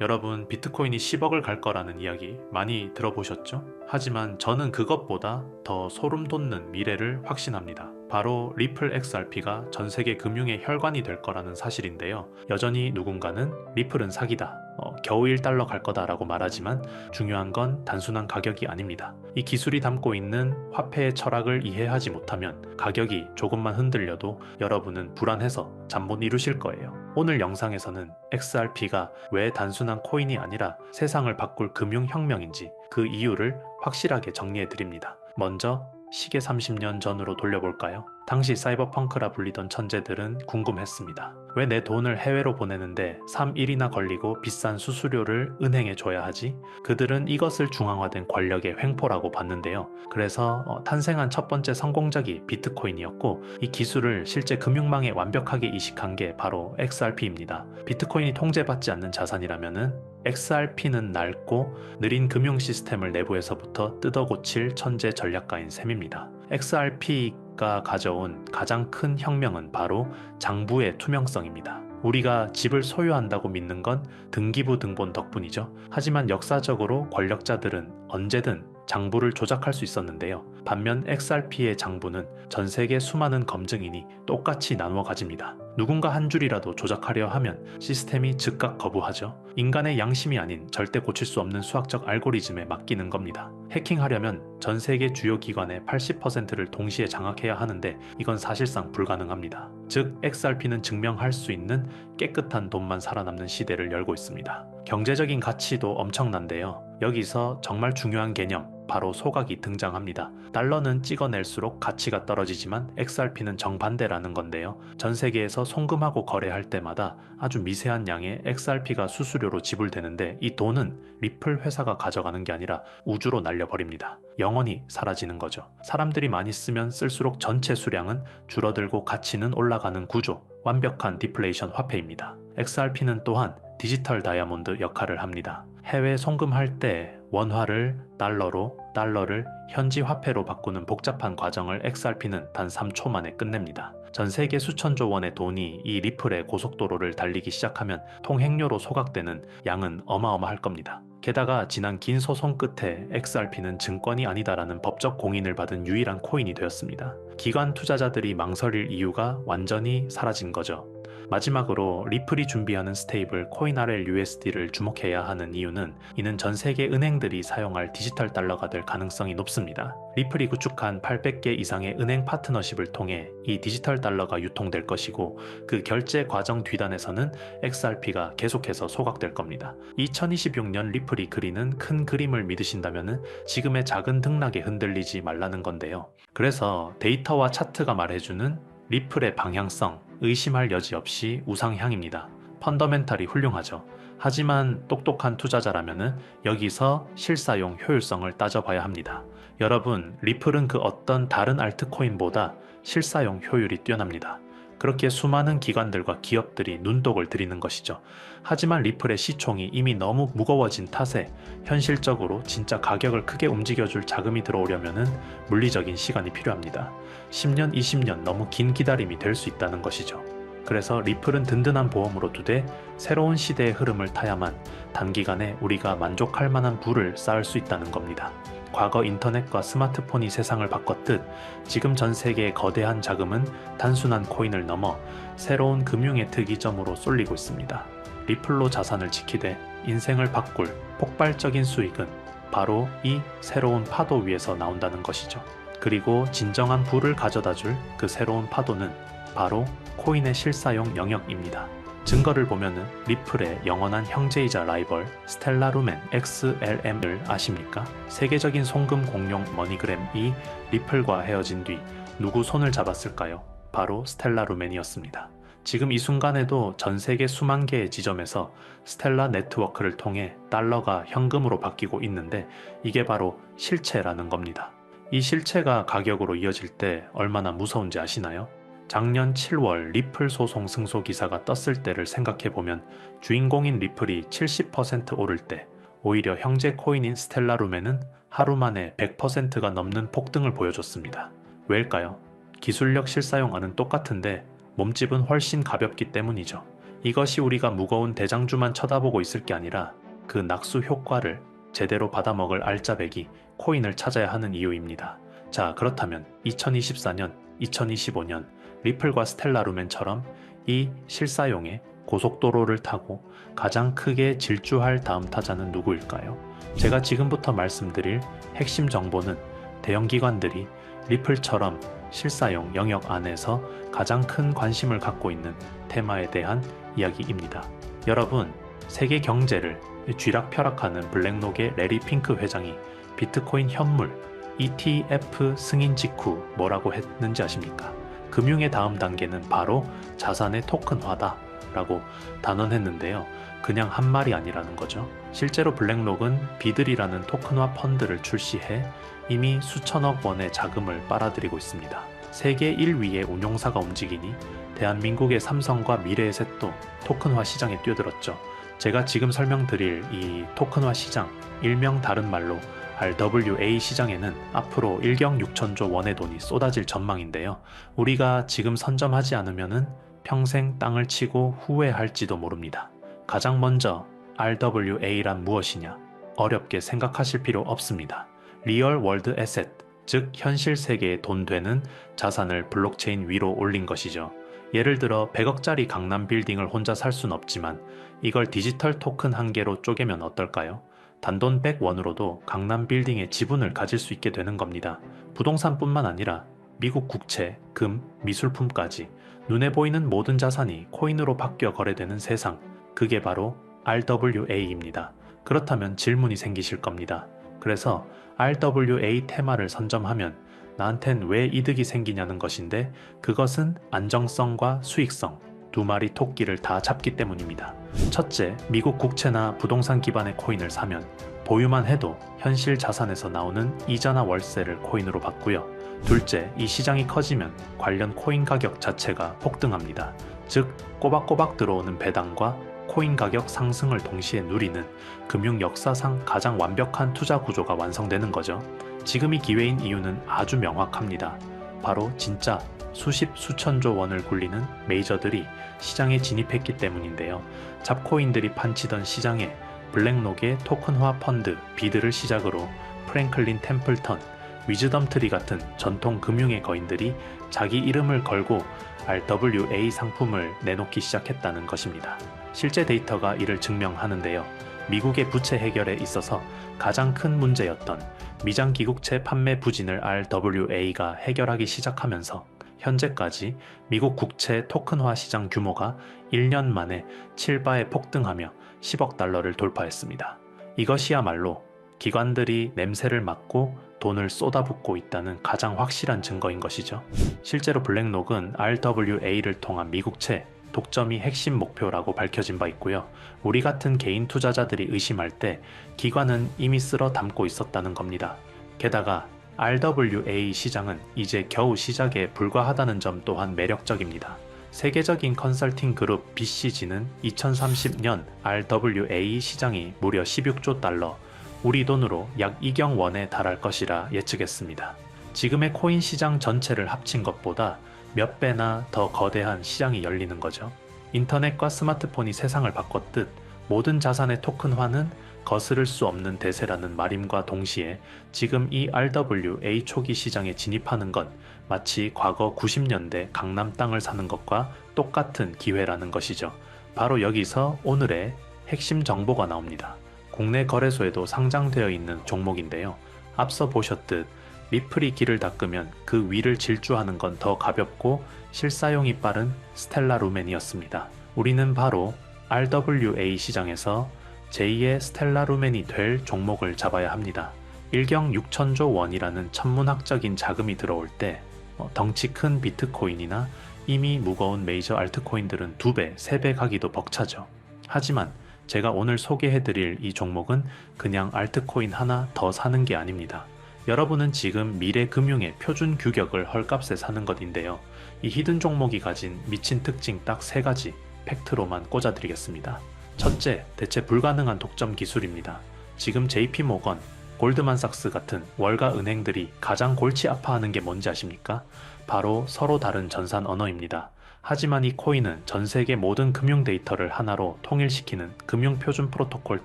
여러분 비트코인이 10억을 갈 거라는 이야기 많이 들어보셨죠? 하지만 저는 그것보다 더 소름 돋는 미래를 확신합니다. 바로 리플 XRP가 전 세계 금융의 혈관이 될 거라는 사실인데요. 여전히 누군가는 리플은 사기다. 어, 겨우 1달러 갈 거다라고 말하지만 중요한 건 단순한 가격이 아닙니다. 이 기술이 담고 있는 화폐의 철학을 이해하지 못하면 가격이 조금만 흔들려도 여러분은 불안해서 잠 못 이루실 거예요. 오늘 영상에서는 XRP가 왜 단순한 코인이 아니라 세상을 바꿀 금융혁명인지 그 이유를 확실하게 정리해 드립니다. 먼저 시계 30년 전으로 돌려볼까요? 당시 사이버펑크라 불리던 천재들은 궁금했습니다. 왜 내 돈을 해외로 보내는데 3일이나 걸리고 비싼 수수료를 은행에 줘야 하지? 그들은 이것을 중앙화된 권력의 횡포라고 봤는데요. 그래서 어, 탄생한 첫 번째 성공작이 비트코인이었고 이 기술을 실제 금융망에 완벽하게 이식한 게 바로 XRP입니다. 비트코인이 통제받지 않는 자산이라면은 XRP는 낡고 느린 금융 시스템을 내부에서부터 뜯어고칠 천재 전략가인 셈입니다. XRP 가 가져온 가장 큰 혁명은 바로 장부의 투명성입니다. 우리가 집을 소유한다고 믿는 건 등기부 등본 덕분이죠. 하지만 역사적으로 권력자들은 언제든 장부를 조작할 수 있었는데요. 반면 XRP의 장부는 전 세계 수많은 검증인이 똑같이 나누어 가집니다. 누군가 한 줄이라도 조작하려 하면 시스템이 즉각 거부하죠. 인간의 양심이 아닌 절대 고칠 수 없는 수학적 알고리즘에 맡기는 겁니다. 해킹하려면 전 세계 주요 기관의 80%를 동시에 장악해야 하는데 이건 사실상 불가능합니다. 즉, XRP는 증명할 수 있는 깨끗한 돈만 살아남는 시대를 열고 있습니다. 경제적인 가치도 엄청난데요. 여기서 정말 중요한 개념, 바로 소각이 등장합니다. 달러는 찍어낼수록 가치가 떨어지지만 XRP는 정반대라는 건데요. 전 세계에서 송금하고 거래할 때마다 아주 미세한 양의 XRP가 수수료로 지불되는데 이 돈은 리플 회사가 가져가는 게 아니라 우주로 날려버립니다. 영원히 사라지는 거죠. 사람들이 많이 쓰면 쓸수록 전체 수량은 줄어들고 가치는 올라가는 구조, 완벽한 디플레이션 화폐입니다. XRP는 또한 디지털 다이아몬드 역할을 합니다. 해외 송금할 때 원화를 달러로, 달러를 현지 화폐로 바꾸는 복잡한 과정을 XRP는 단 3초 만에 끝냅니다. 전 세계 수천조 원의 돈이 이 리플의 고속도로를 달리기 시작하면 통행료로 소각되는 양은 어마어마할 겁니다. 게다가 지난 긴 소송 끝에 XRP는 증권이 아니다라는 법적 공인을 받은 유일한 코인이 되었습니다. 기관 투자자들이 망설일 이유가 완전히 사라진 거죠. 마지막으로 리플이 준비하는 스테이블 코인RL USD를 주목해야 하는 이유는 이는 전 세계 은행들이 사용할 디지털 달러가 될 가능성이 높습니다. 리플이 구축한 800개 이상의 은행 파트너십을 통해 이 디지털 달러가 유통될 것이고 그 결제 과정 뒤단에서는 XRP가 계속해서 소각될 겁니다. 2026년 리플이 그리는 큰 그림을 믿으신다면 지금의 작은 등락에 흔들리지 말라는 건데요. 그래서 데이터와 차트가 말해주는 리플의 방향성, 의심할 여지 없이 우상향입니다. 펀더멘탈이 훌륭하죠. 하지만 똑똑한 투자자라면 여기서 실사용 효율성을 따져봐야 합니다. 여러분, 리플은 그 어떤 다른 알트코인보다 실사용 효율이 뛰어납니다. 그렇게 수많은 기관들과 기업들이 눈독을 들이는 것이죠. 하지만 리플의 시총이 이미 너무 무거워진 탓에 현실적으로 진짜 가격을 크게 움직여줄 자금이 들어오려면 물리적인 시간이 필요합니다. 10년, 20년 너무 긴 기다림이 될 수 있다는 것이죠. 그래서 리플은 든든한 보험으로 두되 새로운 시대의 흐름을 타야만 단기간에 우리가 만족할 만한 부를 쌓을 수 있다는 겁니다. 과거 인터넷과 스마트폰이 세상을 바꿨듯 지금 전 세계의 거대한 자금은 단순한 코인을 넘어 새로운 금융의 특이점으로 쏠리고 있습니다. 리플로 자산을 지키되 인생을 바꿀 폭발적인 수익은 바로 이 새로운 파도 위에서 나온다는 것이죠. 그리고 진정한 부를 가져다 줄 그 새로운 파도는 바로 코인의 실사용 영역입니다. 증거를 보면은 리플의 영원한 형제이자 라이벌 스텔라 루멘 XLM을 아십니까? 세계적인 송금 공룡 머니그램이 리플과 헤어진 뒤 누구 손을 잡았을까요? 바로 스텔라 루멘이었습니다. 지금 이 순간에도 전 세계 수만 개의 지점에서 스텔라 네트워크를 통해 달러가 현금으로 바뀌고 있는데 이게 바로 실체라는 겁니다. 이 실체가 가격으로 이어질 때 얼마나 무서운지 아시나요? 작년 7월 리플 소송 승소 기사가 떴을 때를 생각해 보면 주인공인 리플이 70% 오를 때 오히려 형제 코인인 스텔라 룸에는 하루 만에 100%가 넘는 폭등을 보여줬습니다. 왜일까요? 기술력 실사용어는 똑같은데 몸집은 훨씬 가볍기 때문이죠. 이것이 우리가 무거운 대장주만 쳐다보고 있을 게 아니라 그 낙수 효과를 제대로 받아먹을 알짜배기 코인을 찾아야 하는 이유입니다. 자, 그렇다면 2024년, 2025년 리플과 스텔라 루멘처럼 이 실사용의 고속도로를 타고 가장 크게 질주할 다음 타자는 누구일까요? 제가 지금부터 말씀드릴 핵심 정보는 대형 기관들이 리플처럼 실사용 영역 안에서 가장 큰 관심을 갖고 있는 테마에 대한 이야기입니다. 여러분, 세계 경제를 쥐락펴락하는 블랙록의 레리 핑크 회장이 비트코인 현물 ETF 승인 직후 뭐라고 했는지 아십니까? 금융의 다음 단계는 바로 자산의 토큰화다 라고 단언했는데요. 그냥 한 말이 아니라는 거죠. 실제로 블랙록은 비들이라는 토큰화 펀드를 출시해 이미 수천억 원의 자금을 빨아들이고 있습니다. 세계 1위의 운용사가 움직이니 대한민국의 삼성과 미래에셋도 토큰화 시장에 뛰어들었죠. 제가 지금 설명드릴 이 토큰화 시장, 일명 다른 말로 RWA 시장에는 앞으로 1경 6천조 원의 돈이 쏟아질 전망인데요. 우리가 지금 선점하지 않으면은 평생 땅을 치고 후회할지도 모릅니다. 가장 먼저 RWA란 무엇이냐? 어렵게 생각하실 필요 없습니다. 리얼 월드 에셋, 즉 현실 세계에 돈 되는 자산을 블록체인 위로 올린 것이죠. 예를 들어 100억짜리 강남 빌딩을 혼자 살 순 없지만 이걸 디지털 토큰 한 개로 쪼개면 어떨까요? 단돈 100원으로도 강남 빌딩의 지분을 가질 수 있게 되는 겁니다. 부동산뿐만 아니라 미국 국채, 금, 미술품까지 눈에 보이는 모든 자산이 코인으로 바뀌어 거래되는 세상. 그게 바로 RWA입니다. 그렇다면 질문이 생기실 겁니다. 그래서 RWA 테마를 선점하면 나한텐 왜 이득이 생기냐는 것인데 그것은 안정성과 수익성 두 마리 토끼를 다 잡기 때문입니다. 첫째, 미국 국채나 부동산 기반의 코인을 사면 보유만 해도 현실 자산에서 나오는 이자나 월세를 코인으로 받고요. 둘째, 이 시장이 커지면 관련 코인 가격 자체가 폭등합니다. 즉, 꼬박꼬박 들어오는 배당과 코인 가격 상승을 동시에 누리는 금융 역사상 가장 완벽한 투자 구조가 완성되는 거죠. 지금이 기회인 이유는 아주 명확합니다. 바로 진짜 수십 수천조 원을 굴리는 메이저들이 시장에 진입했기 때문인데요. 잡코인들이 판치던 시장에 블랙록의 토큰화 펀드 비드를 시작으로 프랭클린 템플턴, 위즈덤 트리 같은 전통 금융의 거인들이 자기 이름을 걸고 RWA 상품을 내놓기 시작했다는 것입니다. 실제 데이터가 이를 증명하는데요. 미국의 부채 해결에 있어서 가장 큰 문제였던 미장 기국채 판매 부진을 RWA가 해결하기 시작하면서 현재까지 미국 국채 토큰화 시장 규모가 1년 만에 7바에 폭등하며 10억 달러를 돌파했습니다. 이것이야말로 기관들이 냄새를 맡고 돈을 쏟아붓고 있다는 가장 확실한 증거인 것이죠. 실제로 블랙록은 RWA를 통한 미국채 독점이 핵심 목표라고 밝혀진 바 있고요. 우리 같은 개인 투자자들이 의심할 때 기관은 이미 쓸어 담고 있었다는 겁니다. 게다가 RWA 시장은 이제 겨우 시작에 불과하다는 점 또한 매력적입니다. 세계적인 컨설팅 그룹 BCG는 2030년 RWA 시장이 무려 16조 달러, 우리 돈으로 약 2경 원에 달할 것이라 예측했습니다. 지금의 코인 시장 전체를 합친 것보다 몇 배나 더 거대한 시장이 열리는 거죠. 인터넷과 스마트폰이 세상을 바꿨듯 모든 자산의 토큰화는 거스를 수 없는 대세라는 말임과 동시에 지금 이 RWA 초기 시장에 진입하는 건 마치 과거 90년대 강남 땅을 사는 것과 똑같은 기회라는 것이죠. 바로 여기서 오늘의 핵심 정보가 나옵니다. 국내 거래소에도 상장되어 있는 종목인데요. 앞서 보셨듯 리플이 길을 닦으면 그 위를 질주하는 건 더 가볍고 실사용이 빠른 스텔라 루멘이었습니다. 우리는 바로 RWA 시장에서 제2의 스텔라 루멘이 될 종목을 잡아야 합니다. 1경 6천조 원이라는 천문학적인 자금이 들어올 때 어, 덩치 큰 비트코인이나 이미 무거운 메이저 알트코인들은 2배, 3배 가기도 벅차죠. 하지만 제가 오늘 소개해드릴 이 종목은 그냥 알트코인 하나 더 사는 게 아닙니다. 여러분은 지금 미래 금융의 표준 규격을 헐값에 사는 것인데요. 이 히든 종목이 가진 미친 특징 딱 세 가지 팩트로만 꽂아드리겠습니다. 첫째, 대체 불가능한 독점 기술입니다. 지금 JP 모건, 골드만삭스 같은 월가 은행들이 가장 골치 아파하는 게 뭔지 아십니까? 바로 서로 다른 전산 언어입니다. 하지만 이 코인은 전 세계 모든 금융 데이터를 하나로 통일시키는 금융 표준 프로토콜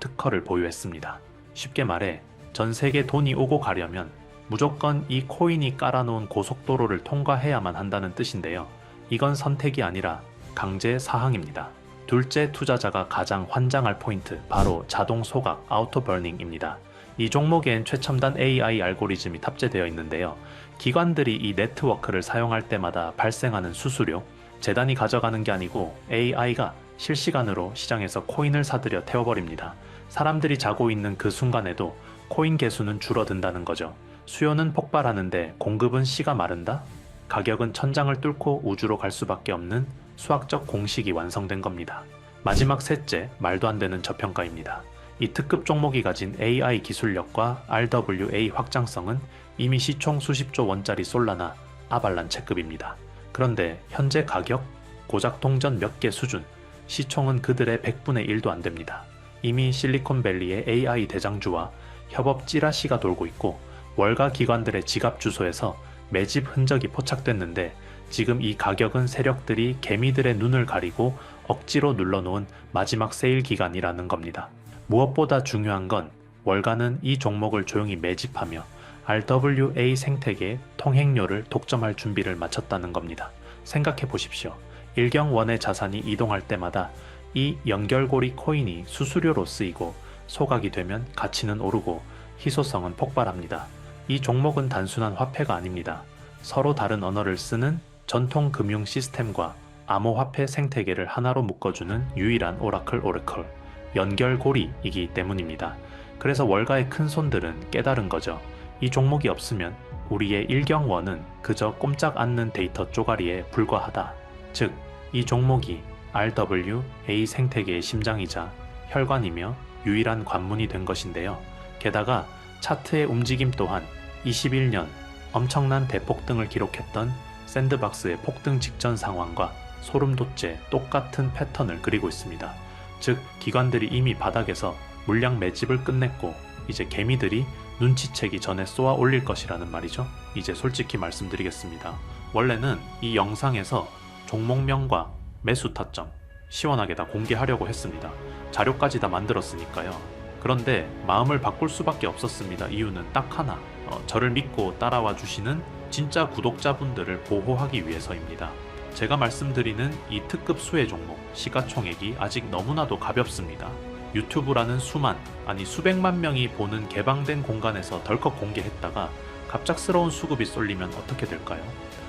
특허를 보유했습니다. 쉽게 말해 전 세계 돈이 오고 가려면 무조건 이 코인이 깔아놓은 고속도로를 통과해야만 한다는 뜻인데요. 이건 선택이 아니라 강제 사항입니다. 둘째 투자자가 가장 환장할 포인트 바로 자동 소각 아우토 버닝입니다. 이 종목엔 최첨단 AI 알고리즘이 탑재되어 있는데요. 기관들이 이 네트워크를 사용할 때마다 발생하는 수수료, 재단이 가져가는 게 아니고 AI가 실시간으로 시장에서 코인을 사들여 태워버립니다. 사람들이 자고 있는 그 순간에도 코인 개수는 줄어든다는 거죠. 수요는 폭발하는데 공급은 씨가 마른다? 가격은 천장을 뚫고 우주로 갈 수밖에 없는 수학적 공식이 완성된 겁니다. 마지막 셋째, 말도 안 되는 저평가입니다. 이 특급 종목이 가진 AI 기술력과 RWA 확장성은 이미 시총 수십조 원짜리 솔라나 아발란체급입니다. 그런데 현재 가격, 고작 동전 몇 개 수준, 시총은 그들의 100분의 1도 안 됩니다. 이미 실리콘밸리의 AI 대장주와 협업 찌라시가 돌고 있고 월가 기관들의 지갑 주소에서 매집 흔적이 포착됐는데 지금 이 가격은 세력들이 개미들의 눈을 가리고 억지로 눌러놓은 마지막 세일 기간이라는 겁니다. 무엇보다 중요한 건 월가는 이 종목을 조용히 매집하며 RWA 생태계 통행료를 독점할 준비를 마쳤다는 겁니다. 생각해 보십시오. 일경원의 자산이 이동할 때마다 이 연결고리 코인이 수수료로 쓰이고 소각이 되면 가치는 오르고 희소성은 폭발합니다. 이 종목은 단순한 화폐가 아닙니다. 서로 다른 언어를 쓰는 전통 금융 시스템과 암호화폐 생태계를 하나로 묶어주는 유일한 오라클 오르클 연결고리이기 때문입니다. 그래서 월가의 큰 손들은 깨달은 거죠. 이 종목이 없으면 우리의 일경원은 그저 꼼짝 않는 데이터 쪼가리에 불과하다. 즉, 이 종목이 RWA 생태계의 심장이자 혈관이며 유일한 관문이 된 것인데요. 게다가 차트의 움직임 또한 21년 엄청난 대폭등을 기록했던 샌드박스의 폭등 직전 상황과 소름 돋게 똑같은 패턴을 그리고 있습니다. 즉, 기관들이 이미 바닥에서 물량 매집을 끝냈고 이제 개미들이 눈치채기 전에 쏘아 올릴 것이라는 말이죠. 이제 솔직히 말씀드리겠습니다. 원래는 이 영상에서 종목명과 매수 타점 시원하게 다 공개하려고 했습니다. 자료까지 다 만들었으니까요. 그런데 마음을 바꿀 수밖에 없었습니다. 이유는 딱 하나. 어, 저를 믿고 따라와 주시는 진짜 구독자분들을 보호하기 위해서입니다. 제가 말씀드리는 이 특급 수혜 종목 시가총액이 아직 너무나도 가볍습니다. 유튜브라는 수만, 아니 수백만 명이 보는 개방된 공간에서 덜컥 공개했다가 갑작스러운 수급이 쏠리면 어떻게 될까요?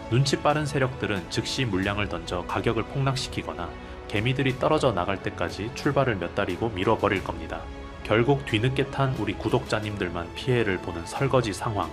눈치 빠른 세력들은 즉시 물량을 던져 가격을 폭락시키거나 개미들이 떨어져 나갈 때까지 출발을 몇 달이고 밀어버릴 겁니다. 결국 뒤늦게 탄 우리 구독자님들만 피해를 보는 설거지 상황.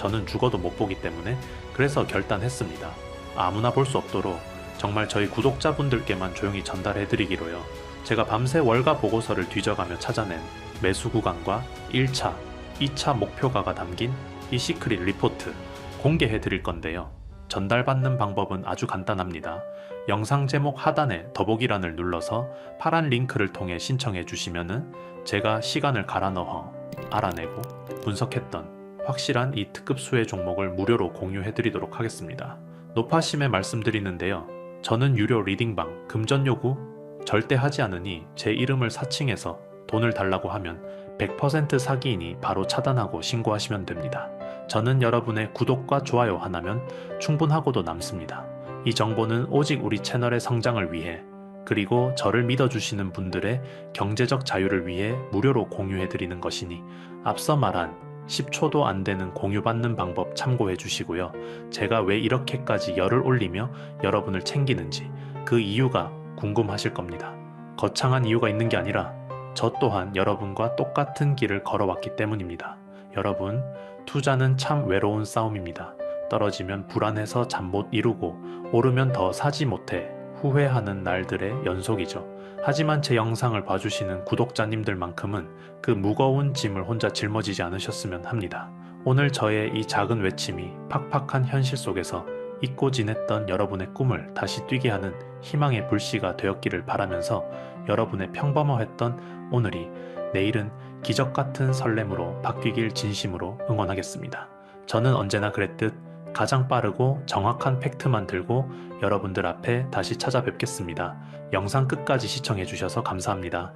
저는 죽어도 못 보기 때문에 그래서 결단했습니다. 아무나 볼 수 없도록 정말 저희 구독자분들께만 조용히 전달해드리기로요. 제가 밤새 월가 보고서를 뒤져가며 찾아낸 매수 구간과 1차, 2차 목표가가 담긴 이 시크릿 리포트 공개해 드릴 건데요. 전달받는 방법은 아주 간단합니다. 영상 제목 하단에 더보기란을 눌러서 파란 링크를 통해 신청해 주시면은 제가 시간을 갈아 넣어 알아내고 분석했던 확실한 이 특급 수혜 종목을 무료로 공유해 드리도록 하겠습니다. 노파심에 말씀드리는데요. 저는 유료 리딩방 금전 요구 절대 하지 않으니 제 이름을 사칭해서 돈을 달라고 하면 100% 사기이니 바로 차단하고 신고하시면 됩니다. 저는 여러분의 구독과 좋아요 하나면 충분하고도 남습니다. 이 정보는 오직 우리 채널의 성장을 위해 그리고 저를 믿어주시는 분들의 경제적 자유를 위해 무료로 공유해드리는 것이니 앞서 말한 10초도 안 되는 공유받는 방법 참고해 주시고요. 제가 왜 이렇게까지 열을 올리며 여러분을 챙기는지 그 이유가 궁금하실 겁니다. 거창한 이유가 있는 게 아니라 저 또한 여러분과 똑같은 길을 걸어왔기 때문입니다. 여러분, 투자는 참 외로운 싸움입니다. 떨어지면 불안해서 잠 못 이루고 오르면 더 사지 못해 후회하는 날들의 연속이죠. 하지만 제 영상을 봐주시는 구독자님들만큼은 그 무거운 짐을 혼자 짊어지지 않으셨으면 합니다. 오늘 저의 이 작은 외침이 팍팍한 현실 속에서 잊고 지냈던 여러분의 꿈을 다시 뛰게 하는 희망의 불씨가 되었기를 바라면서 여러분의 평범했던 오늘이 내일은 기적 같은 설렘으로 바뀌길 진심으로 응원하겠습니다. 저는 언제나 그랬듯 가장 빠르고 정확한 팩트만 들고 여러분들 앞에 다시 찾아뵙겠습니다. 영상 끝까지 시청해주셔서 감사합니다.